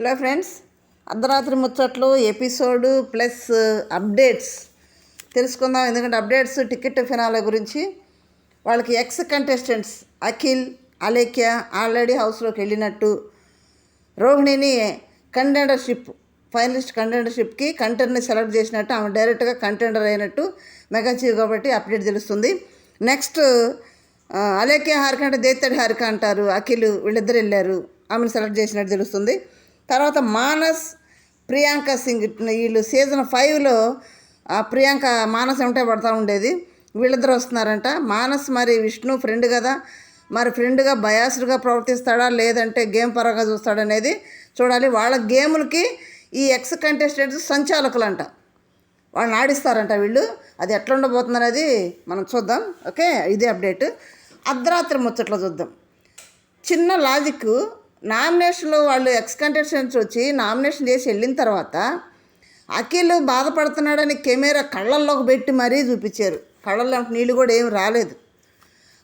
Hello friends అర్ధరాత్రి ముచ్చట్లు episode plus uh, updates. తెలుసుకుందాం ఎందుకంటే అప్డేట్స్ టికెట్ ఫినాల గురించి. వాళ్ళకి ex contestants Akhil Alekhya already హౌస్లోకి వెళ్ళినట్టు. రోహిణిని కంటెండర్షిప్ ఫైనలిస్ట్ కంటెండర్షిప్కి కంటెండర్ని సెలెక్ట్ చేసినట్టు ఆమె డైరెక్ట్గా కంటెండర్ అయినట్టు మెగాచీవ్ కాబట్టి అప్డేట్ తెలుస్తుంది. నెక్స్ట్ uh, అలేఖ్య హారిక అంటే దేత్తడి హారిక అంటారు అఖిల్ వీళ్ళిద్దరు వెళ్ళారు ఆమెను సెలెక్ట్ చేసినట్టు తెలుస్తుంది. తర్వాత మానస్ ప్రియాంక సింగ్ వీళ్ళు సీజన్ ఫైవ్లో ప్రియాంక మానస్ వెంటే పడతా ఉండేది. వీళ్ళిద్దరు వస్తున్నారంట. మానస్ మరి విష్ణు ఫ్రెండ్ కదా. మరి ఫ్రెండ్గా బయాస్డ్గా ప్రవర్తిస్తాడా? లేదంటే గేమ్ పరంగా చూస్తాడనేది చూడాలి. వాళ్ళ గేములకి ఈ ఎక్స్ కంటెస్టెంట్స్ సంచాలకులంట. వాళ్ళని ఆడిస్తారంట వీళ్ళు. అది ఎట్లా ఉండబోతుంది అనేది మనం చూద్దాం. ఓకే? ఇదే అప్డేట్. అర్ధరాత్రి ముచ్చట్లో చూద్దాం. చిన్న లాజిక్ నామినేషన్లో వాళ్ళు ఎక్స్ కంటెస్టెంట్స్ వచ్చి నామినేషన్ చేసి వెళ్ళిన తర్వాత అఖిల్ బాధపడుతున్నాడని కెమెరా కళ్ళల్లోకి పెట్టి మరీ చూపించారు. కళ్ళల్లో నీళ్ళు కూడా ఏమి రాలేదు.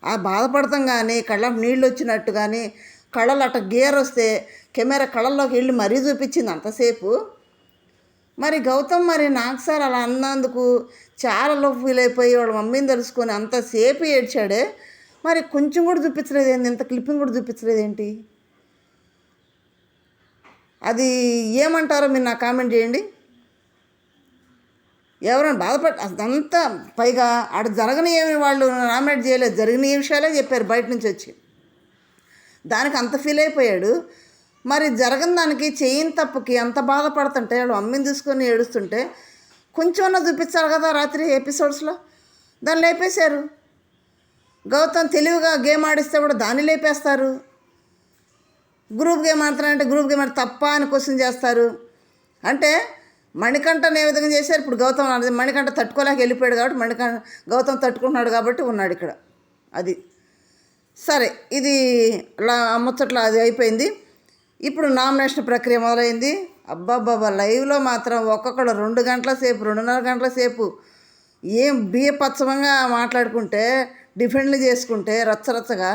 ఆ బాధపడతాం కానీ కళ్ళకు నీళ్ళు వచ్చినట్టు కానీ కళ్ళలు అట్ట గేర్ వస్తే కెమెరా కళ్ళల్లోకి వెళ్ళి మరీ చూపించింది అంతసేపు. మరి గౌతమ్ మరి నాకు సార్ అలా అన్నందుకు చాలా లో ఫీల్ అయిపోయి వాళ్ళ మమ్మీని తెలుసుకొని అంతసేపు ఏడ్చాడే. మరి కొంచెం కూడా చూపించలేదు ఏంటి ఇంత క్లిప్పింగ్ కూడా చూపించలేదు ఏంటి అది ఏమంటారో మీరు నాకు కామెంట్ చేయండి. ఎవరైనా బాధపడ అదంతా పైగా ఆడ జరగని ఏమి వాళ్ళు నామినేట్ చేయలేదు. జరిగిన విషయాలే చెప్పారు బయట నుంచి వచ్చి. దానికి అంత ఫీల్ అయిపోయాడు. మరి జరగని దానికి చేయని తప్పుకి ఎంత బాధపడుతుంటే వాళ్ళు అమ్మిని తీసుకొని ఏడుస్తుంటే కొంచెమన్నా చూపించాలి కదా రాత్రి ఎపిసోడ్స్లో. దాన్ని లేపేశారు. గౌతమ్ తెలివిగా గేమ్ ఆడిస్తే కూడా దాన్ని లేపేస్తారు. గ్రూప్ గేమ్ ఆడుతున్నారంటే గ్రూప్ గేమ్ అంటే తప్ప అని క్వశ్చన్ చేస్తారు. అంటే మణికంఠను ఏ విధంగా చేశారు? ఇప్పుడు గౌతమ్ ఆడది మణికంఠ తట్టుకోలేక వెళ్ళిపోయాడు కాబట్టి మణికంఠ గౌతమ్ తట్టుకుంటున్నాడు కాబట్టి ఉన్నాడు ఇక్కడ. అది. సరే ఇది ముచ్చట్ల అది అయిపోయింది. ఇప్పుడు నామినేషన్ ప్రక్రియ మొదలైంది. అబ్బాబ్బాబా లైవ్లో మాత్రం ఒక్కొక్కడు రెండు గంటల సేపు రెండున్నర గంటల సేపు ఏం బియ్యపచ్చమంగా మాట్లాడుకుంటే డిఫెండ్లు చేసుకుంటే రచ్చరచ్చగా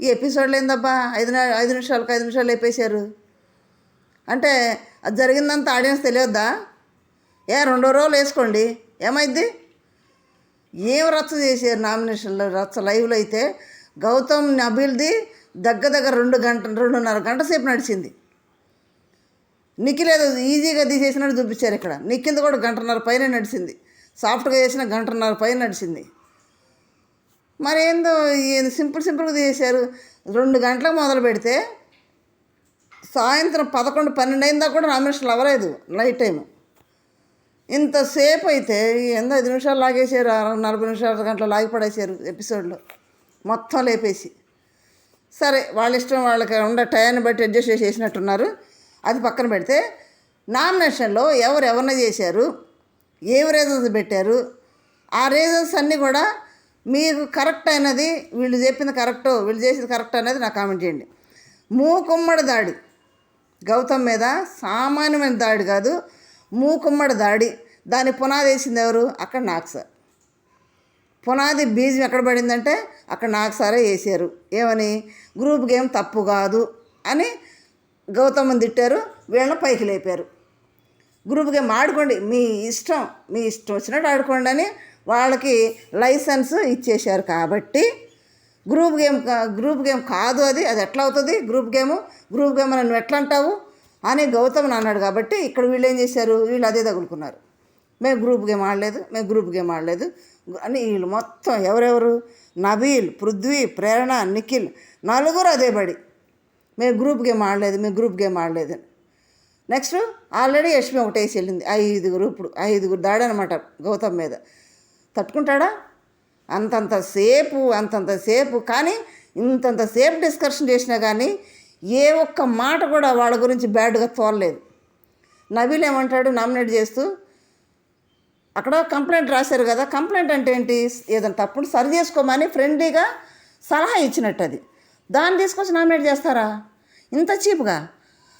ఈ ఎపిసోడ్లు ఏందబ్బా? ఐదు ఐదు నిమిషాలకు ఐదు నిమిషాలు లేపేశారు. అంటే అది జరిగిందంతా ఆడియన్స్ తెలియద్దా? ఏ రెండో రోజులు వేసుకోండి. ఏమైద్ది ఏం రచ్చ చేశారు నామినేషన్లో రచ్చ లైవ్లో అయితే గౌతమ్ నబీల్ది దగ్గర దగ్గర రెండు గంట రెండున్నర గంట సేపు నడిచింది. నిఖిల్ ఏదో ఈజీగా తీసేసినట్టు చూపించారు ఇక్కడ. నిఖిల్ది కూడా గంటన్నర పైన నడిచింది. సాఫ్ట్గా చేసిన గంటన్నర పైన నడిచింది. మరేందో సింపుల్ సింపుల్గా తీసేశారు. రెండు గంటలకు మొదలు పెడితే సాయంత్రం పదకొండు పన్నెండు అయిందా కూడా నామినేషన్లు అవ్వలేదు నైట్ టైం ఇంతసేపు అయితే ఎంతో ఐదు నిమిషాలు లాగేసారు నలభై నిమిషాలు గంటలు లాగిపడేసారు ఎపిసోడ్లో. మొత్తం లేపేసి. సరే వాళ్ళ ఇష్టం వాళ్ళకి ఉండే టయాన్ని బట్టి అడ్జస్ట్ చేసి చేసినట్టున్నారు అది పక్కన పెడితే నామినేషన్లో ఎవరు ఎవరిని చేశారు ఏవి రీజన్స్ పెట్టారు ఆ రీజన్స్ అన్నీ కూడా మీకు కరెక్ట్ అయినది వీళ్ళు చెప్పింది కరెక్ట్ వీళ్ళు చేసింది కరెక్ట్ అనేది నాకు కామెంట్ చేయండి. మూకుమ్మడి దాడి. గౌతమ్ మీద సామాన్యమైన దాడి కాదు మూకుమ్మడి దాడి. దాని పునాది వేసింది ఎవరు? అక్కడ నాకు సార్. పునాది బీజం ఎక్కడ పడిందంటే అక్కడ నాకు సారే వేసారు. ఏమని? గ్రూప్ గేమ్ తప్పు కాదు అని గౌతమ్ని తిట్టారు వీళ్ళని పైకి లేపారు. గ్రూప్ గేమ్ ఆడుకోండి మీ ఇష్టం మీ ఇష్టం వచ్చినట్టు ఆడుకోండి అని వాళ్ళకి లైసెన్స్ ఇచ్చేశారు కాబట్టి గ్రూప్ గేమ్ గ్రూప్ గేమ్ కాదు అది అది ఎట్లా అవుతుంది? Group game? గ్రూప్ గేమ్ నన్ను నువ్వు ఎట్లా అంటావు అని గౌతమ్ అన్నాడు కాబట్టి ఇక్కడ వీళ్ళు ఏం చేశారు? వీళ్ళు అదే తగులుకున్నారు. మేము గ్రూప్ గేమ్ ఆడలేదు మేము గ్రూప్ గేమ్ ఆడలేదు. అని వీళ్ళు మొత్తం ఎవరెవరు? నబీల్ పృథ్వీ ప్రేరణ నిఖిల్ నలుగురు అదే బడి. మేము గ్రూప్ గేమ్ ఆడలేదు మేము గ్రూప్ గేమ్ ఆడలేదు. అని. నెక్స్ట్ ఆల్రెడీ యష్మి ఒకటేసి వెళ్ళింది. ఐదుగురు ఇప్పుడు ఐదుగురు దాడనమాట గౌతమ్ మీద. తట్టుకుంటాడా? అంతంతసేపు అంతంతసేపు అంతంత సేపు కానీ ఇంతంతసేపు డిస్కషన్ చేసినా కానీ ఏ ఒక్క మాట కూడా వాళ్ళ గురించి బ్యాడ్గా తోలలేదు. నవీల్ ఏమంటాడు నామినేట్ చేస్తూ అక్కడ కంప్లైంట్ రాశారు కదా కంప్లైంట్ అంటే ఏంటి? ఏదైనా తప్పుడు సరి చేసుకోమని ఫ్రెండ్లీగా సలహా ఇచ్చినట్టు అది. దాన్ని తీసుకొచ్చి నామినేట్ చేస్తారా? ఇంత చీప్గా?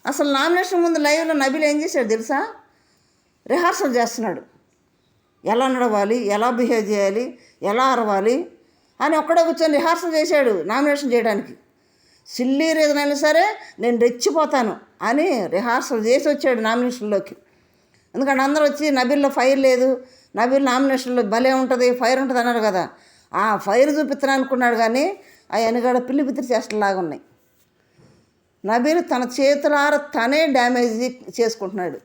అసలు నామినేషన్ ముందు లైవ్లో నబీలు ఏం చేశాడు తెలుసా? రిహార్సల్ చేస్తున్నాడు. ఎలా నడవాలి ఎలా బిహేవ్ చేయాలి ఎలా అరవాలి అని ఒక్కడే కూర్చొని రిహార్సల్ చేశాడు నామినేషన్ చేయడానికి. సిల్లీ రీజన్ అయినా సరే నేను రెచ్చిపోతాను అని రిహార్సల్ చేసి వచ్చాడు నామినేషన్లోకి. ఎందుకంటే అందరూ వచ్చి నబిల్లో ఫైర్ లేదు నబిల్ నామినేషన్లో భలే ఉంటుంది ఫైర్ ఉంటుంది అన్నారు కదా. ఆ ఫైర్ చూపిస్తాను అనుకున్నాడు కానీ ఆ వెనుకాడ పిల్లి పిత్రి చేష్టలాగా ఉన్నాయి నబీల్ తన చేతులార తనే డ్యామేజ్ చేసుకుంటున్నాడు.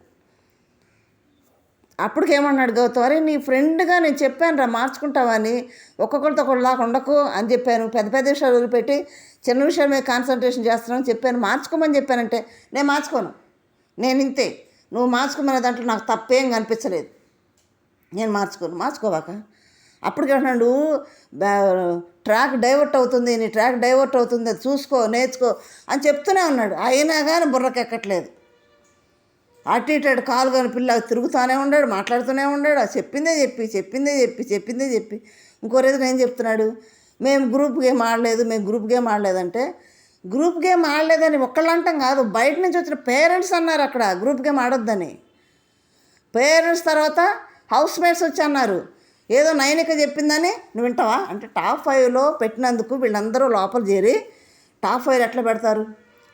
అప్పటికేమన్నాడు గౌతమ్ అరే నీ ఫ్రెండ్గా నేను చెప్పాను రా మార్చుకుంటావని. ఒక్కొక్కరితో ఒకళ్ళలాగా ఉండకు అని చెప్పాను. పెద్ద పెద్ద విషయాలు వదిలిపెట్టి చిన్న విషయాల మీద కాన్సన్ట్రేషన్ చేస్తున్నాను చెప్పాను. మార్చుకోమని చెప్పానంటే నేను మార్చుకోను. నేను ఇంతే. నువ్వు మార్చుకోమనే దాంట్లో నాకు తప్పేం కనిపించలేదు. నేను మార్చుకోను. మార్చుకోవాక? అప్పటికేమన్నాడు ట్రాక్ డైవర్ట్ అవుతుంది. నీ ట్రాక్ డైవర్ట్ అవుతుంది. అది చూసుకో నేర్చుకో అని చెప్తూనే ఉన్నాడు. అయినా కానీ బుర్రకెక్కట్లేదు. అటు ఇటు అటు కాలు కాని పిల్ల తిరుగుతూనే ఉన్నాడు మాట్లాడుతూనే ఉన్నాడు చెప్పిందే చెప్పి చెప్పిందే చెప్పి చెప్పిందే చెప్పి. ఇంకో రోజున ఏం చెప్తున్నాడు? మేము గ్రూప్ గేమ్ ఆడలేదు మేము గ్రూప్ గేమ్ ఆడలేదంటే గ్రూప్ గేమ్ ఆడలేదని ఒక్కళ్ళు అంటాం కాదు బయట నుంచి వచ్చిన పేరెంట్స్ అన్నారు అక్కడ గ్రూప్ గేమ్ ఆడొద్దని. పేరెంట్స్ తర్వాత హౌస్ మేట్స్ వచ్చి అన్నారు ఏదో నయనిక చెప్పిందని నువ్వు వింటావా? అంటే టాప్ ఫైవ్లో పెట్టినందుకు వీళ్ళందరూ లోపల చేరి టాప్ ఫైవ్ ఎట్లా పెడతారు?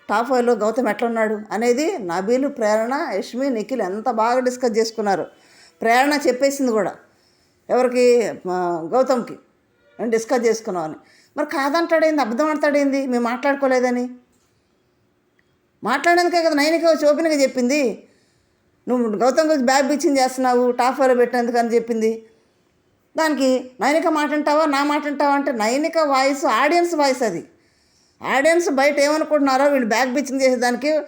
టాప్ ఫైవ్లో గౌతమ్ ఎట్లా ఉన్నాడు అనేది నబీలు ప్రేరణ యష్మి నిఖిల్ ఎంత బాగా డిస్కస్ చేసుకున్నారు. ప్రేరణ చెప్పేసింది కూడా ఎవరికి? మా గౌతమ్కి. నేను డిస్కస్ చేసుకున్నామని మరి కాదంటాడేంది? అబద్ధం ఆడతాడేంది? మేము మాట్లాడుకోలేదని. మాట్లాడేందుకే కదా నైనిక వచ్చి ఓపెన్గా చెప్పింది. నువ్వు గౌతమ్ గురించి బ్యాగ్ బిచ్చింగ్ చేస్తున్నావు టాప్ ఫైవ్లో పెట్టినందుకు అని చెప్పింది. దానికి నైనిక మాట అంటావా నా మాట అంటావా అంటే నైనిక వాయిస్ ఆడియన్స్ వాయిస్ అది. ఆడియన్స్ బయట ఏమనుకుంటున్నారో వీళ్ళు బ్యాగ్ బిచ్చింగ్ చేసేదానికి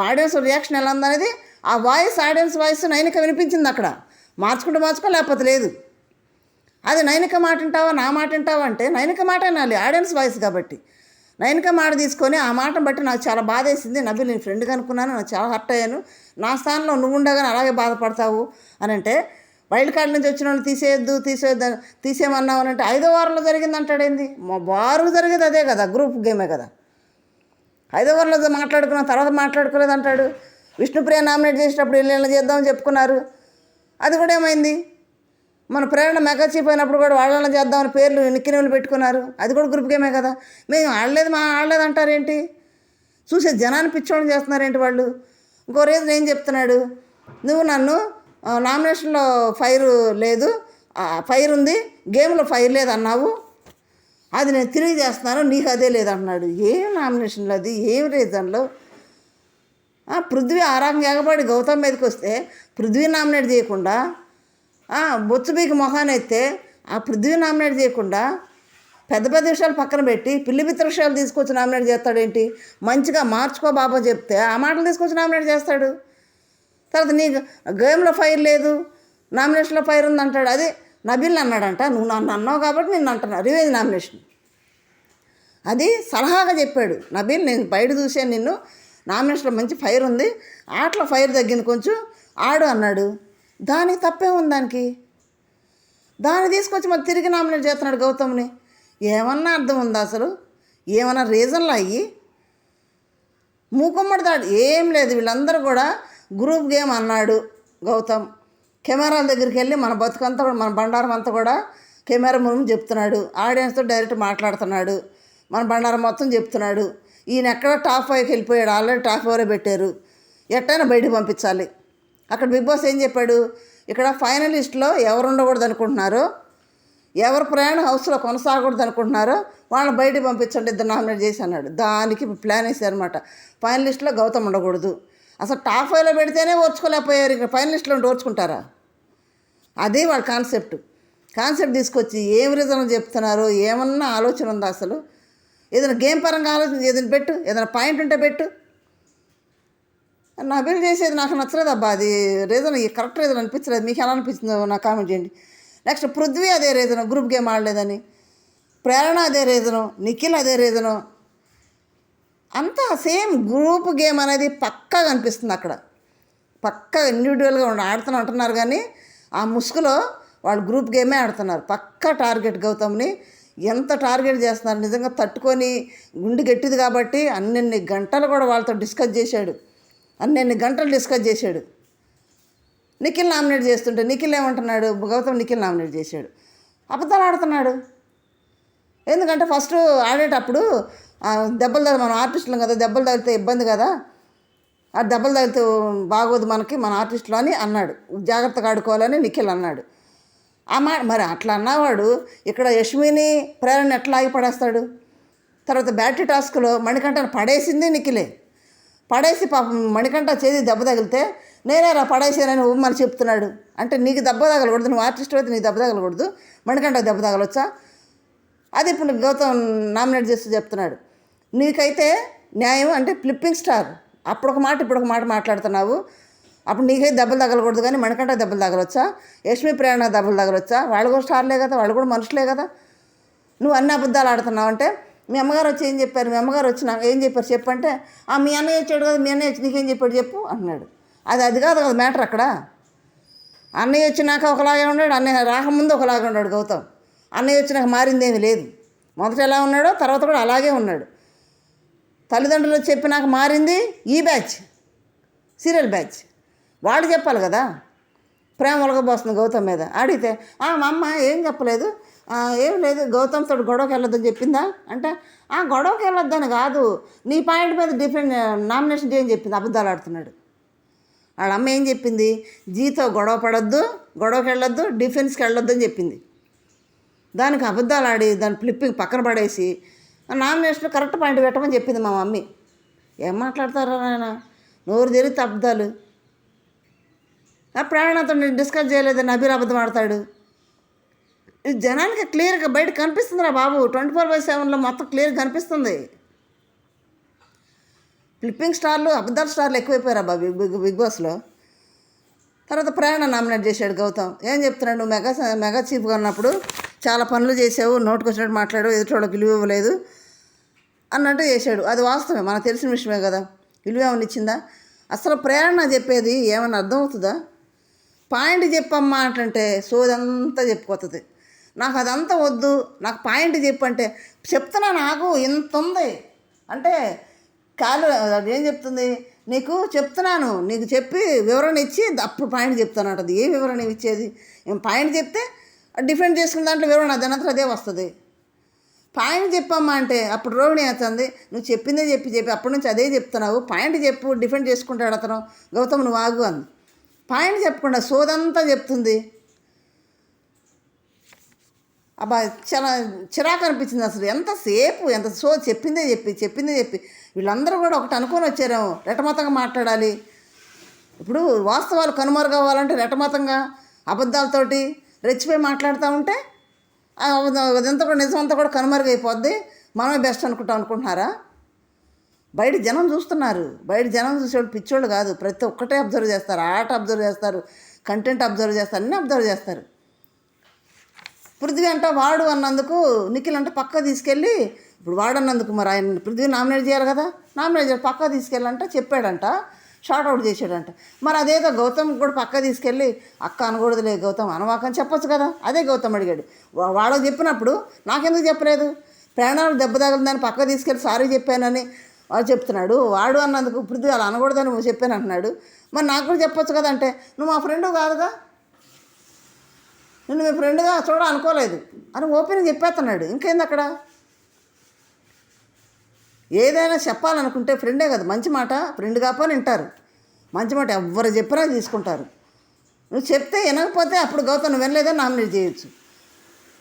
ఆడియన్స్ రియాక్షన్ ఎలా ఉందనేది ఆ వాయిస్ ఆడియన్స్ వాయిస్ నైనిక వినిపించింది అక్కడ. మార్చుకుంటూ మార్చుకో లేకపోతే లేదు. అది నైనిక మాట వింటావా నా మాట వింటావా అంటే నైనిక మాట వినాలి ఆడియన్స్ వాయిస్ కాబట్టి. నైనిక మాట తీసుకొని ఆ మాటను బట్టి నాకు చాలా బాధ వేసింది. నవ్వి నేను ఫ్రెండ్గా అనుకున్నాను నాకు చాలా హర్ట్ అయ్యాను. నా స్థానంలో నువ్వు ఉండగానే అలాగే బాధపడతావు అని అంటే వైల్డ్ కార్డ్ నుంచి వచ్చిన వాళ్ళు తీసేయద్దు తీసేయద్దు తీసేయమన్నావు అంటే ఐదో వారంలో జరిగింది అంటాడేంది మా వారు జరిగేది అదే కదా గ్రూప్ గేమే కదా. ఐదో వారంలో మాట్లాడుకున్న తర్వాత మాట్లాడుకోలేదు అంటాడు. విష్ణుప్రియ నామినేట్ చేసేటప్పుడు ఇల్లు చేద్దామని చెప్పుకున్నారు. అది కూడా ఏమైంది? మన ప్రేరణ మెగచ్చిపోయినప్పుడు అయినప్పుడు కూడా వాళ్ళని చేద్దామని పేర్లు నిక్కినేళ్ళు పెట్టుకున్నారు. అది కూడా గ్రూప్ గేమే కదా. మేము ఆడలేదు మా ఆడలేదు అంటారేంటి చూసే జనాన్ని పిచ్చోళ్ళని చేస్తున్నారేంటి వాళ్ళు? ఇంకో రీజన్ ఏం చెప్తున్నాడు నువ్వు నన్ను నామినేషన్లో ఫైర్ లేదు. ఫైర్ ఉంది. గేమ్లో ఫైర్ లేదు అన్నావు. అది నేను తిరిగి చేస్తున్నాను నీకు అదే లేదంటున్నాడు ఏం నామినేషన్లో అది? ఏం రీజన్లో? పృథ్వీ ఆరాంగ ఎగబడి గౌతమ్ మీదకి వస్తే పృథ్వీ నామినేట్ చేయకుండా ఆ, బొచ్చుబీకి మొహాన్ని ఆ పృథ్వీ నామినేట్ చేయకుండా పెద్ద పెద్ద విషయాలు పక్కన పెట్టి పిల్లి పిత్ర విషయాలు తీసుకొచ్చి నామినేట్ చేస్తాడేంటి? మంచిగా మార్చుకో బాబా చెప్తే ఆ మాటలు తీసుకొచ్చి నామినేట్ చేస్తాడు. తర్వాత నీ గేమ్లో ఫైర్ లేదు నామినేషన్లో ఫైర్ ఉంది అంటాడు అది నబిల్ అన్నాడంట నువ్వు నన్ను అన్నావు కాబట్టి నేను అంటున్నా రివేజ్ నామినేషన్. అది సలహాగా చెప్పాడు నబీల్ నేను బయట చూసాను నిన్ను నామినేషన్లో మంచి ఫైర్ ఉంది ఆటలో ఫైర్ తగ్గింది కొంచెం ఆడు అన్నాడు. దానికి తప్పే ఉంది దానికి? దాన్ని తీసుకొచ్చి మరి తిరిగి నామినేట్ చేస్తున్నాడు గౌతమ్ని. ఏమన్నా అర్థం ఉందా అసలు? ఏమన్నా రీజన్లు అయ్యి? మూకుమ్మడి దాడు ఏం లేదు వీళ్ళందరూ కూడా గ్రూప్ గేమ్ అన్నాడు గౌతమ్. కెమెరాల దగ్గరికి వెళ్ళి మన బతుకంతా కూడా మన బండారం అంతా కూడా కెమెరా ముందు చెప్తున్నాడు. ఆడియన్స్తో డైరెక్ట్ మాట్లాడుతున్నాడు. మన బండారం మొత్తం చెప్తున్నాడు. ఈయన ఎక్కడ టాప్ ఫైవ్కి వెళ్ళిపోయాడు? ఆల్రెడీ టాప్ ఫైవ్లో పెట్టారు. ఎట్టైనా బయటకు పంపించాలి. అక్కడ బిగ్ బాస్ ఏం చెప్పాడు? ఇక్కడ ఫైనలిస్ట్లో ఎవరు ఉండకూడదు అనుకుంటున్నారో ఎవరు ప్రయాణం హౌస్లో కొనసాగకూడదు అనుకుంటున్నారో వాళ్ళని బయటకు పంపించండి. ఇద్దరు నామినేట్ చేసి అన్నాడు. దానికి ప్లాన్ వేసారనమాట ఫైనలిస్ట్లో గౌతమ్ ఉండకూడదు. అసలు టాప్ ఫైవ్లో పెడితేనే ఓర్చుకోలేకపోయారు ఇక్కడ ఫైనలిస్ట్లో ఉండి ఓర్చుకుంటారా? అదే వాళ్ళ కాన్సెప్ట్. కాన్సెప్ట్ తీసుకొచ్చి ఏం రీజన్ చెప్తున్నారో? ఏమన్నా ఆలోచన ఉందా అసలు? ఏదైనా గేమ్ పరంగా ఆలోచన ఏదైనా పెట్టు ఏదైనా పాయింట్ ఉంటే పెట్టు. నా బిల్ చేసేది నాకు నచ్చలేదు అబ్బా అది రీజన్ కరెక్ట్ రీజన్ అనిపించలేదు. మీకు ఎలా అనిపించిందో నాకు కామెంట్ చేయండి. నెక్స్ట్ పృథ్వీ అదే రీజను గ్రూప్ గేమ్ ఆడలేదని. ప్రేరణ అదే రీజను నిఖిల్ అదే రీజను. అంతా సేమ్ గ్రూప్ గేమ్ అనేది పక్కాగా అనిపిస్తుంది అక్కడ. పక్కా ఇండివిజువల్గా ఉండి ఆడుతున్నా అంటున్నారు కానీ ఆ ముసుగులో వాళ్ళు గ్రూప్ గేమే ఆడుతున్నారు. పక్కా టార్గెట్ గౌతమ్ని ఎంత టార్గెట్ చేస్తున్నారు నిజంగా తట్టుకొని గుండె గట్టిది కాబట్టి అన్నెన్ని గంటలు కూడా వాళ్ళతో డిస్కస్ చేశాడు. అన్నెన్ని గంటలు డిస్కస్ చేశాడు. నిఖిల్ నామినేట్ చేస్తుంటే నిఖిల్ ఏమంటున్నాడు? గౌతమ్ నిఖిల్ నామినేట్ చేశాడు. అబద్ధాలు ఆడుతున్నాడు. ఎందుకంటే ఫస్ట్ ఆడేటప్పుడు దెబ్బలు తగిలి మనం ఆర్టిస్టులం కదా దెబ్బలు తగిలితే ఇబ్బంది కదా. ఆ దెబ్బలు తగిలితే బాగోదు మనకి మన ఆర్టిస్టులు అని అన్నాడు. జాగ్రత్తగా ఆడుకోవాలని నిఖిల్ అన్నాడు. ఆ మా మరి అట్లా అన్నవాడు ఇక్కడ యష్మిని ప్రేరణ ఎట్లా ఆగి పడేస్తాడు తర్వాత బ్యాటరీ టాస్క్లో మణికంఠను పడేసింది నిఖిలే. పడేసి పాపం మణికంఠ చేతి దెబ్బ తగిలితే నేనే రా పడేసానని ఉమ్మని చెప్తున్నాడు. అంటే నీకు దెబ్బ తగలకూడదు నువ్వు ఆర్టిస్ట్ అయితే నీకు దెబ్బ తగలకూడదు. మణికంఠ దెబ్బ తగలొచ్చా? అది ఇప్పుడు గౌతమ్ నామినేట్ చేస్తూ చెప్తున్నాడు. నీకైతే న్యాయం అంటే ఫ్లిప్పింగ్ స్టార్. అప్పుడు ఒక మాట ఇప్పుడు ఒక మాట మాట్లాడుతున్నావు. అప్పుడు నీకైతే దెబ్బలు తగలకూడదు కానీ మణికంట దెబ్బలు తగలొచ్చా? యశ్మి ప్రేరణ దెబ్బలు తగలొచ్చా? వాళ్ళు కూడా స్టార్లే కదా వాళ్ళు కూడా మనుషులే కదా. నువ్వు అన్ని అబద్ధాలు ఆడుతున్నావు అంటే మీ అమ్మగారు వచ్చి ఏం చెప్పారు? మీ అమ్మగారు వచ్చి నాకు ఏం చెప్పారు చెప్పంటే ఆ మీ అన్నయ్య వచ్చాడు కదా మీ అన్నయ్య వచ్చి నీకేం చెప్పాడు చెప్పు అన్నాడు. అది అది కాదు కదా మ్యాటర్ అక్కడ. అన్నయ్య వచ్చినాక ఒకలాగే ఉన్నాడు అన్నయ్య రాకముందు ఒకలాగే ఉన్నాడు గౌతమ్. అన్నయ్య వచ్చినాక మారిందేమీ లేదు. మొదట ఎలా ఉన్నాడో తర్వాత కూడా అలాగే ఉన్నాడు. తల్లిదండ్రులు చెప్పినాక మారింది ఈ బ్యాచ్ సీరియల్ బ్యాచ్. వాళ్ళు చెప్పాలి కదా? ప్రేమ ఒలగబోస్తుంది గౌతమ్ మీద. అడిగితే "ఆ, మా అమ్మ ఏం చెప్పలేదు? ఏం లేదు గౌతమ్తో గొడవకి వెళ్ళొద్దని చెప్పిందా? అంటే ఆ గొడవకి వెళ్ళొద్దని కాదు నీ పాయింట్ మీద డిఫరెంట్ నామినేషన్ చేయని చెప్పింది అబద్ధాలు ఆడుతున్నాడు. వాళ్ళ అమ్మ ఏం చెప్పింది? జీతో గొడవ పడొద్దు గొడవకి వెళ్ళొద్దు డిఫెన్స్కి వెళ్ళొద్దు అని చెప్పింది. దానికి అబద్ధాలు ఆడి దాని ఫ్లిప్పింగ్ పక్కన పడేసి నామినేషన్ కరెక్ట్ పాయింట్ పెట్టమని చెప్పింది మా మమ్మీ. ఏం మాట్లాడతారా నాయన? నోరు తెలిస్తే అబద్ధాలు ఆ ప్రాణతో నేను డిస్కస్ చేయలేదని అభిర్ అబద్ధం ఆడతాడు. జనానికి క్లియర్గా బయట కనిపిస్తుందిరా బాబు. ట్వంటీ ఫోర్ బై సెవెన్లో మొత్తం క్లియర్ కనిపిస్తుంది. ఫ్లిప్పింగ్ స్టార్లు అబద్ధాల స్టార్లు ఎక్కువైపోయారా బాబు బిగ్ బిగ్ బిగ్ బాస్లో? తర్వాత ప్రయాణ నామినేట్ చేశాడు గౌతమ్. ఏం చెప్తున్నాడు? నువ్వు మెగా మెగా చీఫ్గా ఉన్నప్పుడు చాలా పనులు చేసావు నోటుకొచ్చినట్టు మాట్లాడు ఎదుటోళ్ళకి విలువ ఇవ్వలేదు అన్నట్టు చేశాడు. అది వాస్తవమే మనకు తెలిసిన విషయమే కదా. విలువ ఏమైనా ఇచ్చిందా? అసలు ప్రేరణ చెప్పేది ఏమైనా అర్థమవుతుందా? పాయింట్ చెప్పమ్మా అంటే సోదంతా చెప్పుకోతుంది నాకు అదంతా వద్దు నాకు పాయింట్ చెప్పంటే చెప్తున్నా నాకు ఇంత ఉంది. అంటే కాలు అది ఏం చెప్తుంది? నీకు చెప్తున్నాను నీకు చెప్పి వివరణ ఇచ్చి అప్పుడు పాయింట్ చెప్తాను అంటది. ఏ వివరణ ఇచ్చేది? పాయింట్ చెప్తే డిఫెండ్ చేసుకున్న దాంట్లో వివరణ దానంతా అదే వస్తుంది. పాయింట్ చెప్పమ్మా అంటే అప్పుడు రోహిణి అవుతుంది నువ్వు చెప్పిందే చెప్పి చెప్పి అప్పటి నుంచి అదే చెప్తున్నావు. పాయింట్ చెప్పు డిఫెండ్ చేసుకుంటాడు అతను. గౌతమ్ నువ్వు ఆగు అంది. పాయింట్ చెప్పకుండా సోదంతా చెప్తుంది. అబ్బా చాలా చిరాకు అనిపించింది అసలు. ఎంతసేపు ఎంత సో చెప్పిందే చెప్పి చెప్పిందే చెప్పి. వీళ్ళందరూ కూడా ఒకటి అనుకొని వచ్చారేమో రెటమతంగా మాట్లాడాలి. ఇప్పుడు వాస్తవాలు కనుమరుగవ్వాలంటే రెటమతంగా అబద్ధాలతోటి రెచ్చిపోయి మాట్లాడుతూ ఉంటే ఇదంతా అదంతా కూడా నిజమంతా కూడా కనుమరుగైపోద్ది. మనమే బెస్ట్ అనుకుంటాం అనుకుంటున్నారా? బయట జనం చూస్తున్నారు. బయట జనం చూసేవాళ్ళు పిచ్చోళ్ళు కాదు. ప్రతి ఒక్కటే అబ్జర్వ్ చేస్తారు. ఆట అబ్జర్వ్ చేస్తారు. కంటెంట్ అబ్జర్వ్ చేస్తారు. అన్నీ అబ్జర్వ్ చేస్తారు. పృథ్వీ అంట వాడు అన్నందుకు నిఖిల్ అంటే పక్క తీసుకెళ్ళి ఇప్పుడు వాడన్నందుకు మరి ఆయన పృథ్వీ నామినేట్ చేయాలి కదా? నామినేట్ చేయాలి. పక్క తీసుకెళ్ళంట చెప్పాడంట. షార్ట్అవుట్ చేశాడంట. మరి అదేదో గౌతమ్ కూడా పక్క తీసుకెళ్ళి అక్క అనకూడదులే గౌతమ్ అనవాకని చెప్పొచ్చు కదా. అదే గౌతమ్ అడిగాడు. వాడు చెప్పినప్పుడు నాకెందుకు చెప్పలేదు? ప్రాణాలు దెబ్బ తగలిందని పక్క తీసుకెళ్ళి సారీ చెప్పానని వాడు చెప్తున్నాడు. వాడు అన్నందుకు ఇప్పుడు అలా అనకూడదని నువ్వు చెప్పాను అంటున్నాడు. మరి నాకు కూడా చెప్పొచ్చు కదా అంటే నువ్వు మా ఫ్రెండ్ కాదుగా? నిన్ను మీ ఫ్రెండ్గా చూడ అనుకోలేదు అని ఓపెన్ చెప్పేస్తున్నాడు. ఇంకేంది అక్కడ? ఏదైనా చెప్పాలనుకుంటే ఫ్రెండే కదా మంచి మాట ఫ్రెండ్ కాకపోతే వింటారు. మంచి మాట ఎవరు చెప్పినా తీసుకుంటారు. నువ్వు చెప్తే వినకపోతే అప్పుడు గౌతమ్ నువ్వు వినలేదని నామినేట్ చేయొచ్చు.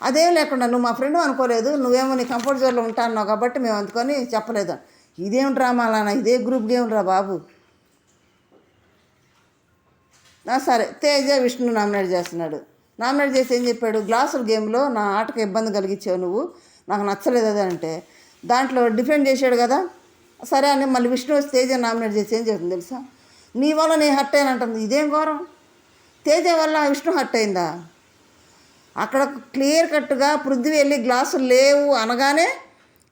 అదేం లేకుండా నువ్వు మా ఫ్రెండ్ అనుకోలేదు నువ్వేమో నీ కంఫర్ట్ జోన్లో ఉంటా అన్నావు కాబట్టి మేము అందుకొని చెప్పలేదు. ఇదేం డ్రామా అలా ఇదే గ్రూప్ గేమ్ రా బాబు? సరే తేజ విష్ణు నామినేట్ చేస్తున్నాడు. నామినేట్ చేసి ఏం చెప్పాడు? గ్లాసుల గేమ్లో నా ఆటకు ఇబ్బంది కలిగించావు నువ్వు నాకు నచ్చలేదు అది అంటే. దాంట్లో డిఫెండ్ చేశాడు కదా. సరే అని మళ్ళీ విష్ణు తేజ నామినేట్ చేసి ఏం చేస్తుంది తెలుసా? నీ వల్ల నేను హర్ట్ అయిన అంటుంది. ఇదేం ఘోరం? తేజ వల్ల విష్ణు హర్ట్ అయిందా? అక్కడ క్లియర్ కట్గా పృథ్వీ వెళ్ళి గ్లాసులు లేవు అనగానే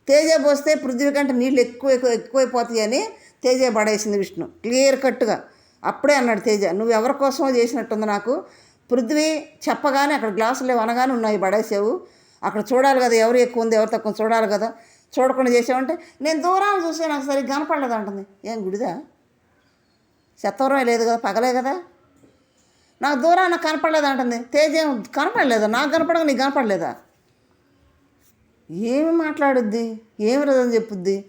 తేజ పోస్తే పృథ్వీ కంటే నీళ్ళు ఎక్కువ ఎక్కువ ఎక్కువైపోతాయి అని తేజ పడేసింది విష్ణు. క్లియర్ కట్గా. అప్పుడే అన్నాడు తేజ నువ్వు ఎవరి కోసమో చేసినట్టుంది నాకు. పృథ్వీ చెప్పగానే అక్కడ గ్లాసులు లేవు అనగానే ఉన్నాయి పడేసావు. అక్కడ చూడాలి కదా ఎవరు ఎక్కువ ఉంది ఎవరు తక్కువ చూడాలి కదా. చూడకుండా చేసావంటే నేను దూరాన్ని చూస్తే నాకు సరిగ్గా కనపడలేదు అంటుంది. ఏం గుడిదా? శతవరమే లేదు కదా పగలే కదా? నాకు దూరాన కనపడలేదు అంటుంది. తేజ కనపడలేదా? నాకు కనపడగా నీకు కనపడలేదా? ఏమి మాట్లాడుద్ది? ఏమి రథం చెప్పుద్ది?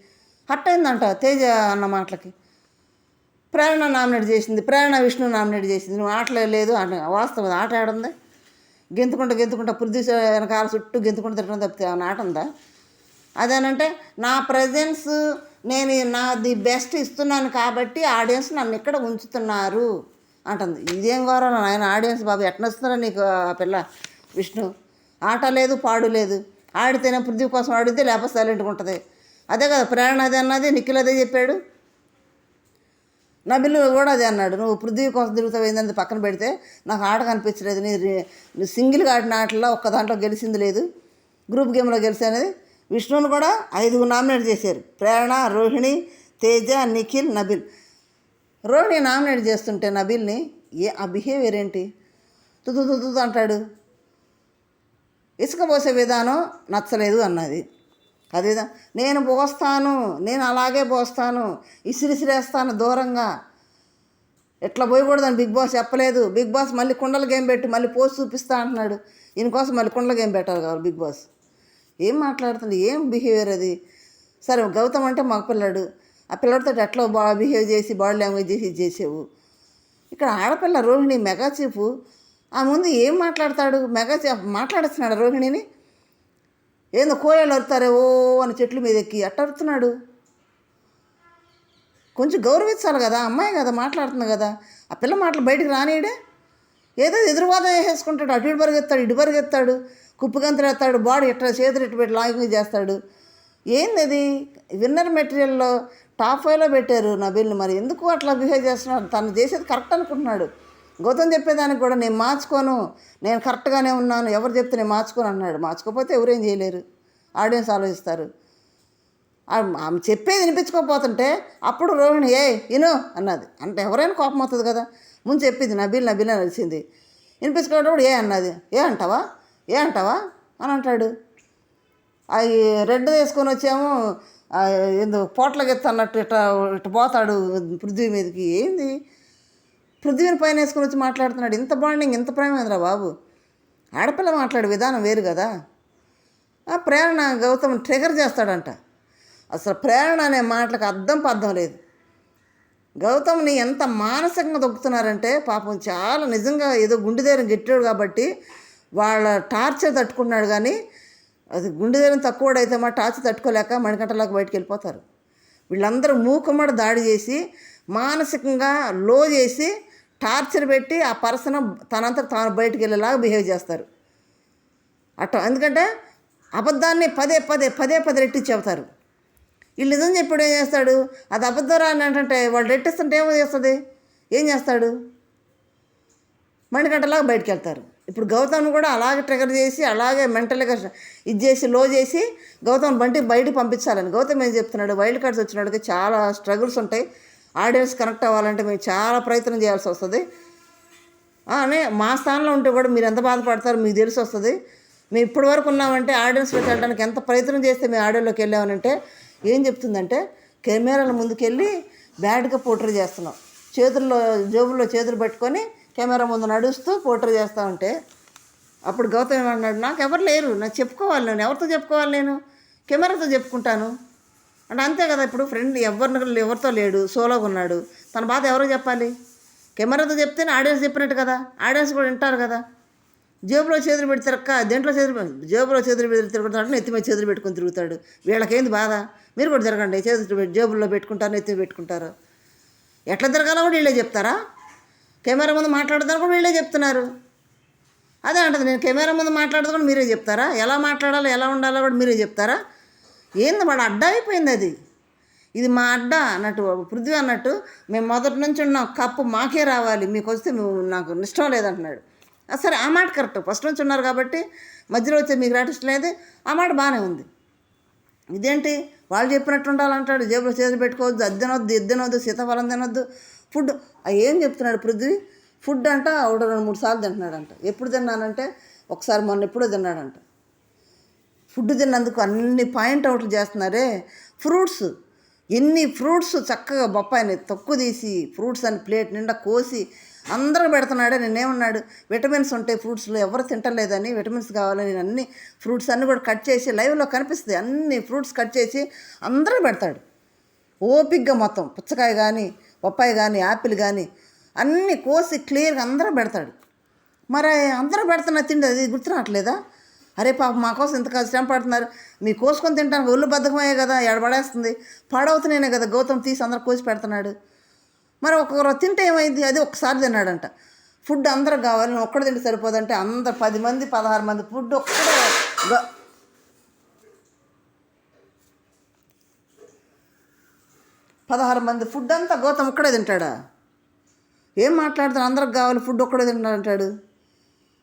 హట్టయిందంట తేజ అన్న మాటలకి. ప్రేరణ నామినేట్ చేసింది. ప్రేరణ విష్ణు నామినేట్ చేసింది. నువ్వు ఆటలే లేదు ఆట వాస్తవం ఆట ఆడుంది? గెంతుకుంటా గెంతుకుంటా పృథ్వీ వెనకాల చుట్టూ గెంతుకుంటూ తిరగడం తప్పితే ఆట ఉందా? అదేనంటే నా ప్రజెన్స్ నేను నా ది బెస్ట్ ఇస్తున్నాను కాబట్టి ఆడియన్స్ నన్ను ఇక్కడ ఉంచుతున్నారు అంటుంది. ఇదేం గౌరవం ఆయన ఆడియన్స్ బాబు ఎట్నొస్తున్నారా నీకు ఆ పిల్ల విష్ణు. ఆట లేదు పాడు లేదు. ఆడితేనే పృథ్వీ కోసం ఆడితే లేకపోతే సైలెంట్గా ఉంటుంది. అదే కదా ప్రేరణ అదే అన్నది నిఖిల్ అదే చెప్పాడు. నా బిల్లు కూడా అదే అన్నాడు. నువ్వు పృథ్వీ కోసం తిరుగుతావు ఏందని పక్కన పెడితే నాకు ఆట కనిపించలేదు. నీ సింగిల్గా ఆడిన ఆటలో ఒక్క దాంట్లో గెలిచింది లేదు. గ్రూప్ గేమ్లో గెలిచానది. విష్ణువుని కూడా ఐదుగురు నామినేట్ చేశారు. ప్రేరణ రోహిణి తేజ నిఖిల్ నబిల్. రోహిణి నామినేట్ చేస్తుంటే నబిల్ని ఏ ఆ బిహేవియర్ ఏంటి తుదు తుదు అంటాడు. ఇసుక పోసే విధానం నచ్చలేదు అన్నది. అదేదా నేను పోస్తాను నేను అలాగే పోస్తాను ఇసిరిసిరేస్తాను దూరంగా. ఎట్లా పోయకూడదని బిగ్ బాస్ చెప్పలేదు. బిగ్ బాస్ మళ్ళీ కుండల గేమ్ పెట్టి మళ్ళీ పోసి చూపిస్తా అంటున్నాడు. ఈయన కోసం మళ్ళీ కుండల గేమ్ పెట్టాలి కావాలి బిగ్ బాస్. ఏం మాట్లాడుతుంది? ఏం బిహేవియర్ అది? సరే గౌతమ్ అంటే మగపిల్లాడు ఆ పిల్లడితో ఎట్లా బా బిహేవ్ చేసి బాడీ లాంగ్వేజ్ చేసి ఇది చేసావు? ఇక్కడ ఆడపిల్ల రోహిణి మెగా చీఫ్ ఆ ముందు ఏం మాట్లాడతాడు? మెగా చీఫ్ మాట్లాడుతున్నాడు రోహిణిని? ఏందో కోయలు అరుతారే ఓ అని చెట్లు మీద ఎక్కి అట్ట అరుతున్నాడు. కొంచెం గౌరవించాలి కదా అమ్మాయి కదా మాట్లాడుతుంది కదా. ఆ పిల్ల మాటలు బయటకు రానియడే? ఏదో ఎదురువాదం వేసేసుకుంటాడు అటు ఇటు పరిగెత్తాడు ఇటు పరిగెత్తాడు కుప్పగంతులు ఎత్తాడు బాడీ ఇట్లా చేతులు ఇటు పెట్టి లాగింగ్ చేస్తాడు. ఏంది అది విన్నర్ మెటీరియల్లో టాప్ ఫైవ్లో పెట్టారు నా బిల్లు మరి ఎందుకు అట్లా బిహేవ్ చేస్తున్నాడు? తను చేసేది కరెక్ట్ అనుకుంటున్నాడు. గౌతమ్ చెప్పేదానికి కూడా నేను మార్చుకోను నేను కరెక్ట్గానే ఉన్నాను ఎవరు చెప్తే నేను మార్చుకోను అన్నాడు. మార్చుకోకపోతే ఎవరేం చేయలేరు ఆడియన్స్ ఆలోచిస్తారు. ఆమె చెప్పేది వినిపించుకోకపోతుంటే అప్పుడు రోహిణి ఏ ఇను అన్నది. అంటే ఎవరైనా కోపం అవుతుంది కదా. ముందు చెప్పింది నబీల్ నబీల్ అని వచ్చింది వినిపించుకునేటప్పుడు ఏ అన్నది? ఏ అంటావా? ఏ అంటావా? అని అంటాడు. అవి రెడ్ వేసుకొని వచ్చాము ఏందో పోట్లకి అన్నట్టు ఇట్లా ఇటు పోతాడు పృథ్వీ మీదకి. ఏంది? పృథ్వీని పైన వేసుకొని వచ్చి మాట్లాడుతున్నాడు. ఇంత బాండింగ్ ఇంత ప్రేమేంద్రా బాబు? ఆడపిల్ల మాట్లాడే విధానం వేరు కదా. ఆ ప్రేరణ గౌతమ్ ట్రిగర్ చేస్తాడంట. అసలు ప్రేరణ అనే మాటలకు అర్థం పర్థం లేదు. గౌతమ్ని ఎంత మానసికంగా దొక్కుతున్నారంటే పాపం చాలా నిజంగా ఏదో గుండె గెట్టాడు కాబట్టి వాళ్ళ టార్చర్ తట్టుకున్నాడు కానీ అది గుండె తక్కువ తక్కువడైతే మా టార్చర్ తట్టుకోలేక మణికంటలోకి బయటికి వెళ్ళిపోతారు. వీళ్ళందరూ మూకుమ్మడి దాడి చేసి మానసికంగా లో చేసి టార్చర్ పెట్టి ఆ పర్సన్ తనంతా తాను బయటికి వెళ్ళేలాగా బిహేవ్ చేస్తారు. అట్ట ఎందుకంటే అబద్ధాన్ని పదే పదే పదే పదే రెట్టి చెబుతారు. వీళ్ళు నిజం చెప్పాడు ఏం చేస్తాడు? అది అబద్ధరా అని అంటే వాళ్ళు రెట్టిస్తుంటే ఏమో చేస్తుంది? ఏం చేస్తాడు? మణికంటలాగా బయటకు వెళ్తారు. ఇప్పుడు గౌతమ్ కూడా అలాగే ట్రిగర్ చేసి అలాగే మెంటల్గా ఇది చేసి లో చేసి గౌతమ్ బంటి బయట పంపించాలని. గౌతమ్ ఏం చెప్తున్నాడు? వైల్డ్ కార్డ్స్ వచ్చినట్టుగా చాలా స్ట్రగుల్స్ ఉంటాయి. ఆడియన్స్ కనెక్ట్ అవ్వాలంటే మేము చాలా ప్రయత్నం చేయాల్సి వస్తుంది. అని మా స్థానంలో ఉంటే కూడా మీరు ఎంత బాధపడతారో మీకు తెలిసి వస్తుంది. మేము ఇప్పటివరకు ఉన్నామంటే ఆడియన్స్లోకి వెళ్ళడానికి ఎంత ప్రయత్నం చేస్తే మేము ఆడియోలోకి వెళ్ళామనంటే ఏం చెప్తుందంటే కెమెరాల ముందుకెళ్ళి బ్యాడ్గా పోటర్ చేస్తున్నాం. చేతుల్లో జేబుల్లో చేతులు పెట్టుకొని కెమెరా ముందు నడుస్తూ పోటర్ చేస్తూ ఉంటే అప్పుడు గౌతమ్ ఏమన్నాడు నాకు ఎవరు లేరు నాకు చెప్పుకోవాలి నేను ఎవరితో చెప్పుకోవాలి నేను? కెమెరాతో చెప్పుకుంటాను. అంటే అంతే కదా ఇప్పుడు ఫ్రెండ్ ఎవరిని ఎవరితో లేడు సోలోగా ఉన్నాడు తన బాధ ఎవరో చెప్పాలి? కెమెరాతో చెప్తేనే ఆడియన్స్ చెప్పినట్టు కదా ఆడియన్స్ కూడా వింటారు కదా. జేబులో చేతులు పెట్టి తిరక్క దేంట్లో చేతులు జేబులో చేతులు పెట్టి తిరుగుతాడు నెత్తి మీద చేతులు పెట్టుకొని తిరుగుతాడు. వీళ్ళకేంది బాధ? మీరు కూడా తిరగండి చేతులు పెట్టి జేబుల్లో పెట్టుకుంటారు నెత్తి పెట్టుకుంటారు. ఎట్లా తిరగాలో కూడా వీళ్ళే చెప్తారా? కెమెరా ముందు మాట్లాడతారు కూడా వీళ్ళే చెప్తున్నారు. అదే అంటది నేను కెమెరా ముందు మాట్లాడదు కూడా మీరే చెప్తారా? ఎలా మాట్లాడాలో ఎలా ఉండాలో కూడా మీరే చెప్తారా? ఏంది వాడు అడ్డా అయిపోయింది అది? ఇది మా అడ్డ అన్నట్టు పృథ్వీ అన్నట్టు మేము మొదటి నుంచి ఉన్న కప్పు మాకే రావాలి మీకు వస్తే నాకు ఇష్టం లేదంటున్నాడు. సరే ఆ మాట కరెక్ట్. ఫస్ట్ నుంచి ఉన్నారు కాబట్టి మధ్యలో వచ్చే మీకు రాటిస్ట్ లేదు. ఆ మాట బాగానే ఉంది. ఇదేంటి? వాళ్ళు చెప్పినట్టు ఉండాలంటాడు. జేబులో చేతులు పెట్టుకోవద్దు అద్దెనొద్దు ఇద్దెనొద్దు సీతాఫలం తినొద్దు. ఫుడ్ ఏం చెప్తున్నాడు పృథ్వీ? ఫుడ్ అంట ఒకటి రెండు మూడు సార్లు తింటున్నాడంట. ఎప్పుడు తిన్నానంటే ఒకసారి మొన్న ఎప్పుడో తిన్నాడంట. ఫుడ్ తిన్నందుకు అన్ని పాయింట్ అవుట్లు చేస్తున్నారే. ఫ్రూట్స్ ఎన్ని ఫ్రూట్స్ చక్కగా బొప్పాయిని తక్కువ తీసి ఫ్రూట్స్ అని ప్లేట్ నిండా కోసి అందరూ పెడుతున్నాడే నేనేమన్నాడు? విటమిన్స్ ఉంటాయి ఫ్రూట్స్లో ఎవరు తింటలేదని విటమిన్స్ కావాలని నేను అన్ని ఫ్రూట్స్ అన్నీ కూడా కట్ చేసి లైవ్లో కనిపిస్తుంది. అన్ని ఫ్రూట్స్ కట్ చేసి అందరూ పెడతాడు. ఓపిక్గా మొత్తం పుచ్చకాయ కానీ పప్పాయి కానీ యాపిల్ కానీ అన్నీ కోసి క్లియర్గా అందరూ పెడతాడు. మరి అందరూ పెడుతున్న తిండి అది గుర్తు రావట్లేదా? అరే పాప మా కోసం ఇంత కాదు శ్రమ పడుతున్నారు. మీ కోసుకొని తింటానికి ఒళ్ళు బద్ధకమయ్యే కదా ఎడబడేస్తుంది పాడవుతున్నానే కదా గౌతమ్ తీసి అందరు కోసి పెడుతున్నాడు. మరి ఒక్కొక్కరు తింటే ఏమైంది? అది ఒకసారి తిన్నాడంట. ఫుడ్ అందరూ కావాలి. ఒక్కడ తింటే సరిపోదంటే అందరు పది మంది పదహారు మంది ఫుడ్ ఒక్కడే పదహారు మంది ఫుడ్ అంతా గౌతమ్ ఒక్కడే తింటాడా? ఏం మాట్లాడుతాడు అందరికి కావాలి ఫుడ్ ఒక్కడే తింటాడంటాడు.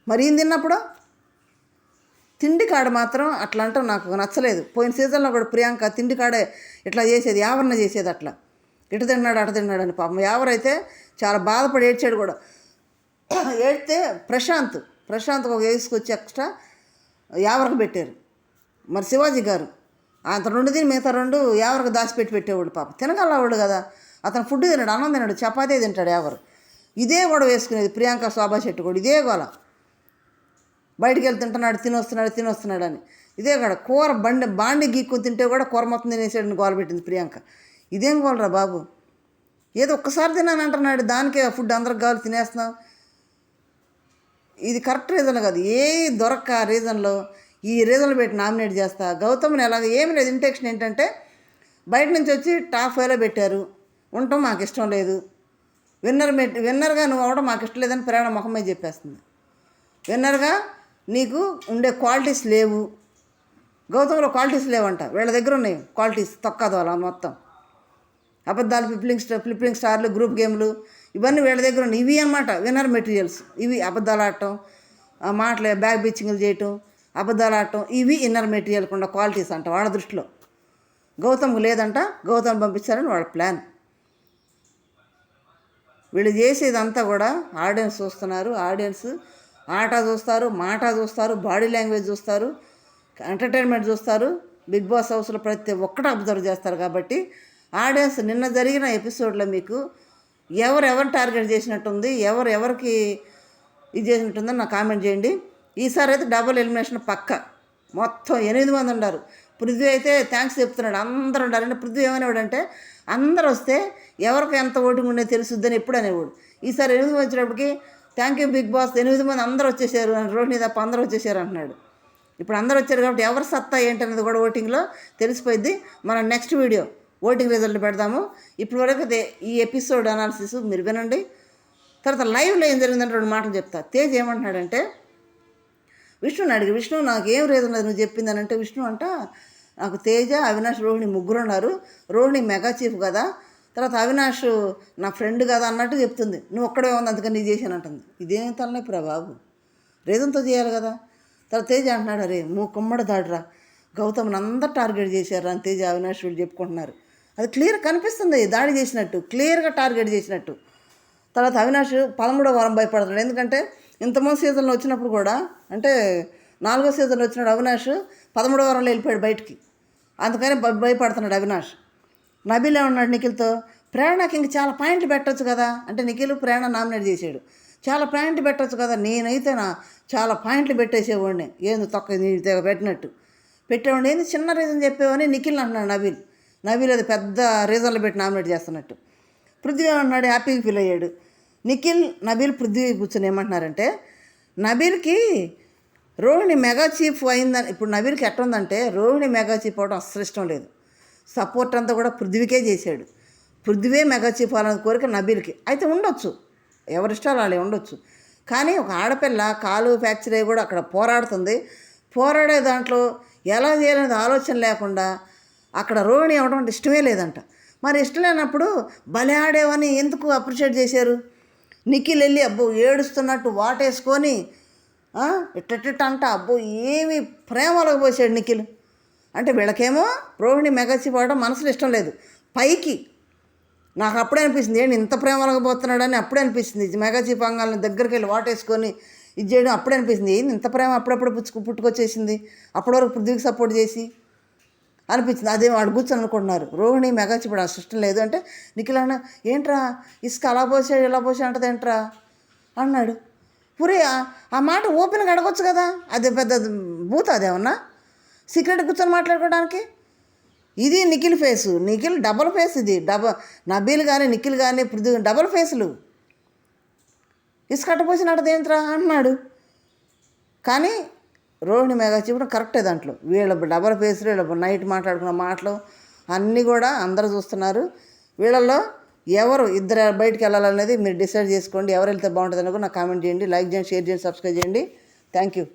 మరి ఏం తిన్నప్పుడు? తిండి కాడ మాత్రం అట్లా అంటాం నాకు నచ్చలేదు. పోయిన సీజన్లో కూడా ప్రియాంక తిండి కాడే ఇట్లా చేసేది ఆవరణ చేసేది అట్లా. ఇటు తిన్నాడు అటు తిన్నాడు అని పాపం. ఎవరైతే చాలా బాధపడి ఏడ్చాడు కూడా. ఏడితే ప్రశాంత్ ప్రశాంత్కి ఒక వేసుకొచ్చి ఎక్స్ట్రా యావరకు పెట్టారు. మరి శివాజీ గారు అంత రెండు తిని మిగతా రెండు యావరకు దాచిపెట్టి పెట్టేవాడు పాప. తినగలవాడు కదా. అతను ఫుడ్ తిన్నాడు అన్నం తిన్నాడు చపాతీ తింటాడు యావరు ఇదే కూడా వేసుకునేది ప్రియాంక శోభా చెట్టు కూడా ఇదే గోల బయటికి వెళ్తే తింటున్నాడు తినొస్తున్నాడు తినొస్తున్నాడు అని. ఇదే కూడా కూర బండి బాండి గీక్కుని తింటే కూడా కూర మొత్తం తినేసాడని గోల పెట్టింది ప్రియాంక. ఇదేం గోలరా బాబు? ఏదో ఒక్కసారి తిన్నాను అంటున్నాడు. దానికే ఫుడ్ అందరికి కావాలి తినేస్తున్నాం. ఇది కరెక్ట్ రీజన్ కాదు. ఏ దొరక్క రీజన్లో ఈ రీజన్లు పెట్టి నామినేట్ చేస్తా? గౌతమ్ని ఎలాగ ఏమి లేదు. ఇంటెక్షన్ ఏంటంటే బయట నుంచి వచ్చి టాప్ ఫైవ్లో పెట్టారు. ఉండటం మాకు ఇష్టం లేదు. విన్నర్ పెట్టి విన్నర్గా నువ్వు అవడం మాకు ఇష్టం లేదని ప్రేరణ ముఖం చెప్పేస్తుంది. విన్నర్గా నీకు ఉండే క్వాలిటీస్ లేవు. గౌతమ్లో క్వాలిటీస్ లేవంట. వీళ్ళ దగ్గర ఉన్నాయి. క్వాలిటీస్ తొక్కదోలా మొత్తం. అబద్ధాలు ఫ్లిప్పింగ్ స్టార్ ఫ్లిప్పింగ్ స్టార్లు గ్రూప్ గేమ్లు ఇవన్నీ వీళ్ళ దగ్గర ఉన్నాయి. ఇవి అన్నమాట విన్నర్ మెటీరియల్స్. ఇవి అబద్ధాలు ఆడటం మాటలు బ్యాగ్ బిచ్చింగ్లు చేయటం అబద్ధాలు ఆడటం ఇవి ఇన్నర్ మెటీరియల్ ఉన్న క్వాలిటీస్ అంట వాళ్ళ దృష్టిలో. గౌతమ్కు లేదంట గౌతమ్ పంపించారని వాళ్ళ ప్లాన్. వీళ్ళు చేసేదంతా కూడా ఆడియన్స్ చూస్తున్నారు. ఆడియన్స్ ఆట చూస్తారు మాట చూస్తారు బాడీ లాంగ్వేజ్ చూస్తారు ఎంటర్టైన్మెంట్ చూస్తారు. బిగ్ బాస్ హౌస్లో ప్రతి ఒక్కటి అబ్జర్వ్ చేస్తారు కాబట్టి ఆడియన్స్ నిన్న జరిగిన ఎపిసోడ్లో మీకు ఎవరు ఎవరు టార్గెట్ చేసినట్టుంది ఎవరు ఎవరికి ఇది చేసినట్టుందని నాకు కామెంట్ చేయండి. ఈసారి అయితే డబుల్ ఎలిమినేషన్ పక్క. మొత్తం ఎనిమిది మంది ఉన్నారు. పృథ్వీ అయితే థ్యాంక్స్ చెప్తున్నాడు. అందరూ ఉండాలంటే పృథ్వీ ఏమనేవాడంటే అందరు వస్తే ఎవరికి ఎంత ఓటింగ్ ఉండేది తెలుసుద్దని ఎప్పుడు అనేవాడు. ఈసారి ఎనిమిది మంది వచ్చినప్పటికి థ్యాంక్ యూ బిగ్ బాస్ ఎనిమిది మంది అందరూ వచ్చేసారు రోహిణి తప్ప అందరూ వచ్చేసారు అంటున్నాడు. ఇప్పుడు అందరూ వచ్చారు కాబట్టి ఎవరు సత్తా ఏంటనేది కూడా ఓటింగ్లో తెలిసిపోయింది మన నెక్స్ట్ వీడియో. ఓటింగ్ రిజల్ట్ పెడదాము ఇప్పుడు వరకు ఈ ఎపిసోడ్ అనాలిసిస్ మీరు వినండి. తర్వాత లైవ్లో ఏం జరిగిందంటే రెండు మాటలు చెప్తా. తేజ్ ఏమంటున్నాడంటే విష్ణుని అడిగి విష్ణు నాకు ఏం రీజన్ లేదు నువ్వు చెప్పింది అని అంటే విష్ణు అంట నాకు తేజ అవినాష్ రోహిణి ముగ్గురు ఉన్నారు. రోహిణి మెగా చీఫ్ కదా. తర్వాత అవినాష్ నా ఫ్రెండ్ కదా అన్నట్టు చెప్తుంది. నువ్వు ఒక్కడే ఉంది అందుకని నీ చేశాను అంటుంది. ఇదేం తలనే బాబు రీజన్తో చేయాలి కదా. తర్వాత తేజ అంటున్నాడు అరే మూ కుమ్మడి దాడురా. గౌతమ్ని అందరు టార్గెట్ చేశారు అని తేజ అవినాష్ వీళ్ళు చెప్పుకుంటున్నారు. అది క్లియర్ కనిపిస్తుంది దాడి చేసినట్టు క్లియర్గా టార్గెట్ చేసినట్టు. తర్వాత అవినాష్ పదమూడో వారం భయపడుతున్నాడు. ఎందుకంటే ఇంతమంది సీజన్లో వచ్చినప్పుడు కూడా అంటే నాలుగో సీజన్లో వచ్చినాడు అవినాష్ పదమూడో వారంలో వెళ్ళిపోయాడు బయటికి. అందుకని భయపడుతున్నాడు అవినాష్. నబీల్ ఉన్నాడు నిఖిల్తో? ప్రేరణకి ఇంక చాలా పాయింట్లు పెట్టొచ్చు కదా. అంటే నిఖిల్ ప్రేరణ నామినేట్ చేశాడు. చాలా పాయింట్లు పెట్టచ్చు కదా. నేనైతే నా చాలా పాయింట్లు పెట్టేసేవాడిని. ఏంది తొక్క నీ పెట్టినట్టు. పెట్టేవాడిని. ఏంది చిన్న రీజన్ చెప్పేవని నిఖిల్ అంటున్నాడు నబీల్. నబీల్ అది పెద్ద రీజన్లు పెట్టి నామినేట్ చేస్తున్నట్టు. పృథ్వీ ఏమన్నాడు హ్యాపీగా ఫీల్ అయ్యాడు. నిఖిల్ నబీల్ పృథ్వీ కూర్చొని ఏమంటున్నారంటే నబీల్కి రోహిణి మెగా చీఫ్ అయిందని ఇప్పుడు నబీల్కి ఎట్ట ఉందంటే రోహిణి మెగా చీఫ్ అవడం అస్సలు ఇష్టం లేదు. సపోర్ట్ అంతా కూడా పృథ్వీకే చేశాడు. పృథ్వీ మెగా చీఫ్ అవ్వాలన్న కోరిక నబీల్కి. అయితే ఉండొచ్చు. ఎవరిష్టాలు వాళ్ళే ఉండొచ్చు. కానీ ఒక ఆడపిల్ల కాలు ఫ్యాక్చర్ అయ్యి కూడా అక్కడ పోరాడుతుంది. పోరాడే దాంట్లో ఎలా చేయాలనేది ఆలోచన లేకుండా అక్కడ రోహిణి అవడం అంటే ఇష్టమే లేదంట. మరి ఇష్టం లేనప్పుడు భలే ఆడేవని ఎందుకు అప్రిషియేట్ చేశారు? నిఖిల్ వెళ్ళి అబ్బో ఏడుస్తున్నట్టు వాటేసుకొని ఇట్టట్ట అంట అబ్బో ఏమి ప్రేమలోకి పోసాడు నిఖిల్. అంటే వీళ్ళకేమో రోహిణి మెగసి పోవడం మనసులో ఇష్టం లేదు. పైకి నాకు అప్పుడే అనిపిస్తుంది ఏంటి ఇంత ప్రేమలకు పోతున్నాడని అప్పుడే అనిపిస్తుంది. మెగాజీ పంగాలని దగ్గరికి వెళ్ళి వాటేసుకొని ఇది చేయడం అప్పుడే అనిపిస్తుంది. ఏంది ఇంత ప్రేమ అప్పుడప్పుడు పుచ్చుకు పుట్టుకొచ్చేసింది? అప్పటి వరకు పృథ్వీకి సపోర్ట్ చేసి అనిపించింది. అదే వాడు కూర్చొని అనుకుంటున్నారు. రోహిణి మెగా ఇప్పుడు ఆ ఇష్టం లేదు. అంటే నిఖిల్ అన్న ఏంట్రా? ఇసుక అలా పోసాడు ఇలా పోసా అంటది ఏంట్రా? అన్నాడు. పురే ఆ- మాట ఓపెన్గా అడగొచ్చు కదా? అది పెద్ద బూత్ అదేమన్నా? సీక్రెట్ కూర్చొని మాట్లాడుకోవడానికి? ఇది Nikhil face. Nikhil double face ఇది. డబల్ నబీల్ కానీ నిఖిల్ కానీ పృథు డబల్ ఫేసులు. ఇసుకట్టపోసి నడదేంట్రా ఏంట్రా? కానీ రోహిణి మెగా చెప్పడం కరెక్టే దాంట్లో. వీళ్ళ డబల్ ఫేసులు వీళ్ళ నైట్ మాట్లాడుకున్న మాటలు అన్నీ కూడా అందరూ చూస్తున్నారు. వీళ్ళల్లో ఎవరు ఇద్దరు బయటికి వెళ్ళాలనేది మీరు డిసైడ్ చేసుకోండి. ఎవరు వెళ్తే బాగుంటుంది అనేది కూడా నాకు కామెంట్ చేయండి లైక్ చేయండి షేర్ చేయండి సబ్స్క్రైబ్ చేయండి. Thank you.